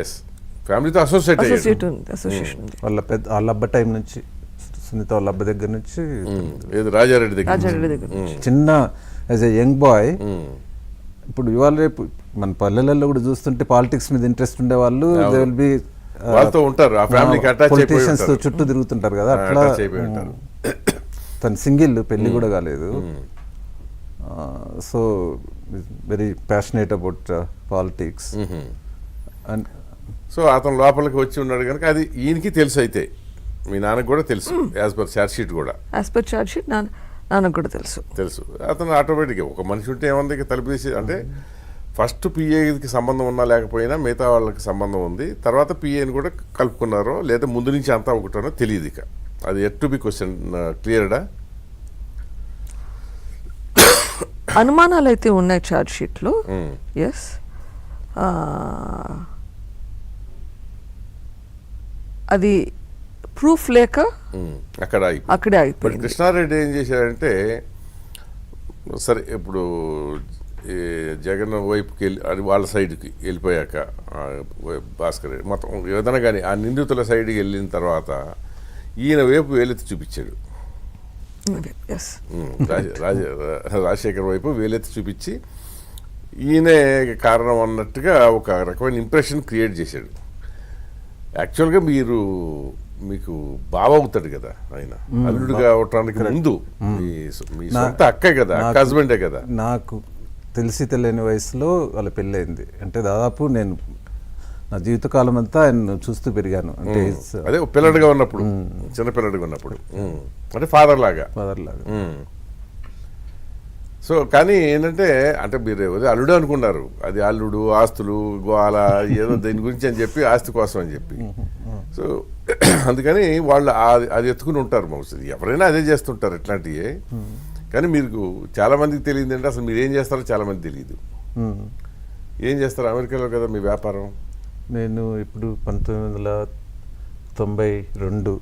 Yes ఫ్యామిలీతో associate associate ఉంది association ఉంది. వాళ్ళ పెద్ద వాళ్ళ అబ్బ టైం నుంచి సునీత వాళ్ళ అబ్బ దగ్గర నుంచి ఏది రాజారెడ్డి దగ్గర రాజారెడ్డి దగ్గర నుంచి. చిన్న యాజ్ ఎ యంగ్ బాయ్ ఇప్పుడు ఇవాళ రేపు మన పల్లెలలో కూడా చూస్తుంటే పాలిటిక్స్ మీద ఇంట్రెస్ట్ ఉండే వాళ్ళు దే విల్ బి వాళ్ళతో ఉంటారు ఆ ఫ్యామిలీకి అటాచ్ అయిపోయి పొలిటీషియన్స్తో ఉంటారు. చుట్టూ తిరుగుతుంటారు కదా ఆ, అట్లా attach అయిపోయి ఉంటారు. తను సింగిల్ పెళ్ళి కూడా కాలేదు. So very passionate about politics and so అతను లోపలికి వచ్చి ఉన్నాడు కనుక అది ఈయనకి తెలుసు అయితే. మీ నాన్నకు కూడా తెలుసు. యాజ్ పర్ చార్జ్ షీట్ కూడా. యాజ్ పర్ చార్జ్ షీట్ నాన్న నాన్నకు కూడా తెలుసు. తెలుసు. అతను ఆటోమేటిక్గా ఒక మనిషి ఉంటే ఏముంది? తలుపు తీసి అంటే ఫస్ట్ పిఏకి సంబంధం ఉన్నా లేకపోయినా మిగతా వాళ్ళకి సంబంధం ఉంది. తర్వాత పిఏని కూడా కలుపుకున్నారో లేదా ముందు నుంచి అంతా ఒకటనో తెలియదు ఇక. అది ఎట్ టు బి క్వశ్చన్ క్లియర్డా అనుమానాలు అయితే ఉన్నాయి చార్జ్ షీట్లో ఎస్ అది ప్రూఫ్ లేక అక్కడ అయిపోయింది. అక్కడే బట్ అయిపోయింది. కృష్ణారెడ్డి ఏం చేశాడంటే సరే ఇప్పుడు జగన్ వైపుకి వెళ్ళి అది వాళ్ళ సైడ్కి వెళ్ళిపోయాక భాస్కర్ రెడ్డి. మొత్తం ఏదైనా కానీ ఆ నిందితుల సైడ్కి వెళ్ళిన తర్వాత ఈయన వైపు వేలెత్తి చూపించాడు. రాజశేఖర్ వైపు వేలెత్తి చూపించి ఈయనే కారణం అన్నట్టుగా ఒక రకమైన ఇంప్రెషన్ క్రియేట్ చేశాడు. యాక్చువల్గా మీరు మీకు బావ అవుతాడు కదా ఆయన. అల్లుడుగా అవటానికి ముందు మీ సొంత అక్కే కదా హస్బెండే కదా. నాకు తెలిసి తెలియని వయసులో వాళ్ళ పెళ్ళయింది. అంటే దాదాపు నేను నా జీవితకాలం అంతా ఆయన చూస్తూ పెరిగాను. అంటే అదే పిల్లడిగా ఉన్నప్పుడు చిన్న పిల్లడిగా ఉన్నప్పుడు. అంటే ఫాదర్ లాగా. ఫాదర్ లాగా. సో కానీ ఏంటంటే అంటే మీరు అల్లుడు అనుకున్నారు. అది అల్లుడు ఆస్తులు గోల ఏదో దీని గురించి అని చెప్పి ఆస్తి కోసం అని చెప్పి. సో అందుకని వాళ్ళు అది ఎత్తుకుని ఉంటారు మోస్ట్లీ ఎవరైనా అదే చేస్తుంటారు ఇట్లాంటివి కానీ మీకు చాలా మందికి తెలియదు అంటే అసలు మీరు ఏం చేస్తారో చాలా మంది తెలియదు. ఏం చేస్తారు అమెరికాలో కదా మీ వ్యాపారం? నేను ఇప్పుడు పంతొమ్మిది వందల తొంభై రెండు